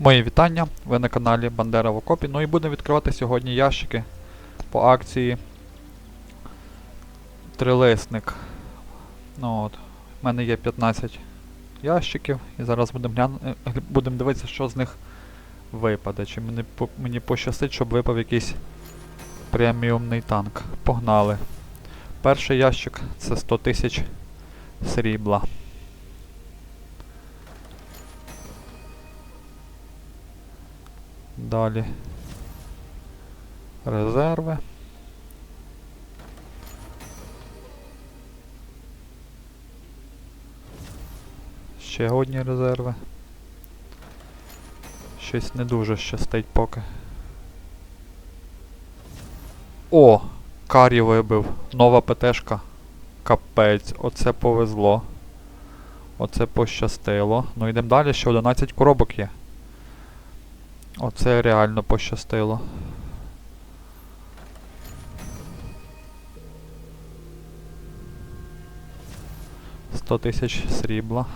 Мої вітання, ви на каналі Бандера в Окопі. Ну і будемо відкривати сьогодні ящики по акції Трилисник. Ну от, У мене є 15 ящиків і зараз будемо глян... е, будем дивитися, що з них випаде. Чи мені, мені пощастить, щоб випав якийсь преміумний танк. Погнали. Перший ящик це 100 тисяч срібла. Далі. Резерви. Ще одні резерви. Щось не дуже щастить поки. О! Карі вибив. Нова ПТшка. Капець, оце повезло. Оце пощастило. Ну йдемо далі, ще 11 коробок є. Оце реально пощастило. Сто тисяч срібла.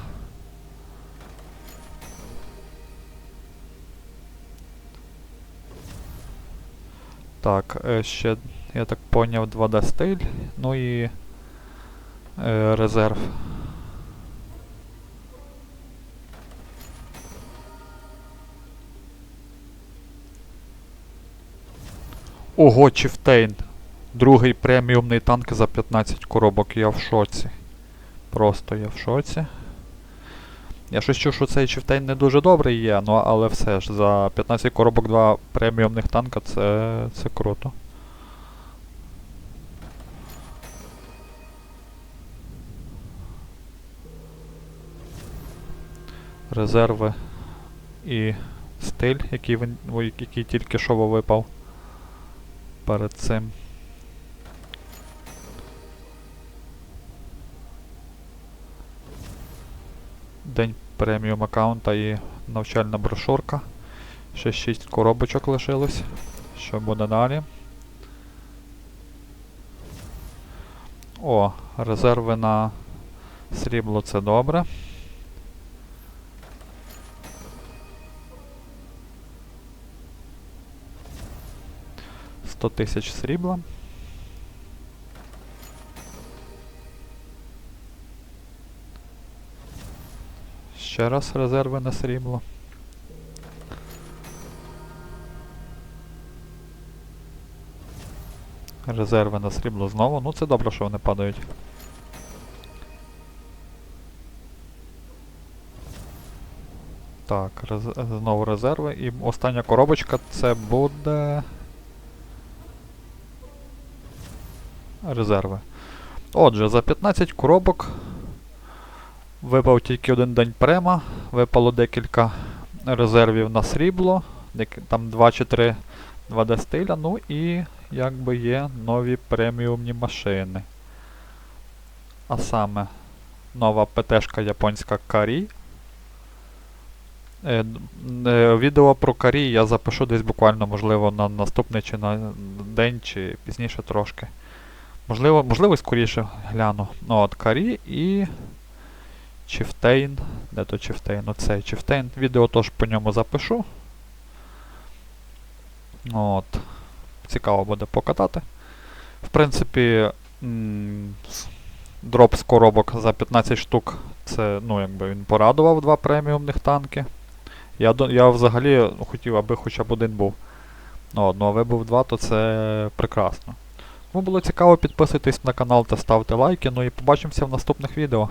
Так, е, ще, я так поняв, 2D стиль, ну і е, резерв. Ого, Чифтейн. Другий преміумний танк за 15 коробок. Я в шоці. Просто я в шоці. Я щось чув, що цей Чифтейн не дуже добрий є, ну але все ж, за 15 коробок два преміумних танка це, це круто. Резерви і стиль, який, який тільки що випав перед цим. День преміум аккаунта і навчальна брошурка. Ще 6 коробочок лишилось. Що буде далі? О, резерви на срібло це добре. Сто тисяч срібла. Ще раз резерви на срібло. Резерви на срібло знову. Ну це добре, що вони падають. Так, рез... знову резерви. І остання коробочка це буде. Резерви. Отже, за 15 коробок випав тільки один день према, випало декілька резервів на срібло, там 2 чи 3 2D стиля, ну і якби є нові преміумні машини. А саме нова ПТшка японська Карі. Е, е, Відео про Карі я запишу десь буквально, можливо, на наступний чи на день, чи пізніше трошки. Можливо, можливо, скоріше гляну. Ну, от Карі і Чифтейн. Де то Чифтейн? Оцей Чифтейн. Відео теж по ньому запишу. От. Цікаво буде покатати. В принципі, дроп з коробок за 15 штук. Це, ну, якби він порадував два преміумних танки. Я, я взагалі хотів, аби хоча б один був. Ну, ну, а вибув два, то це прекрасно. Кому було цікаво, підписуйтесь на канал та ставте лайки. Ну і побачимося в наступних відео.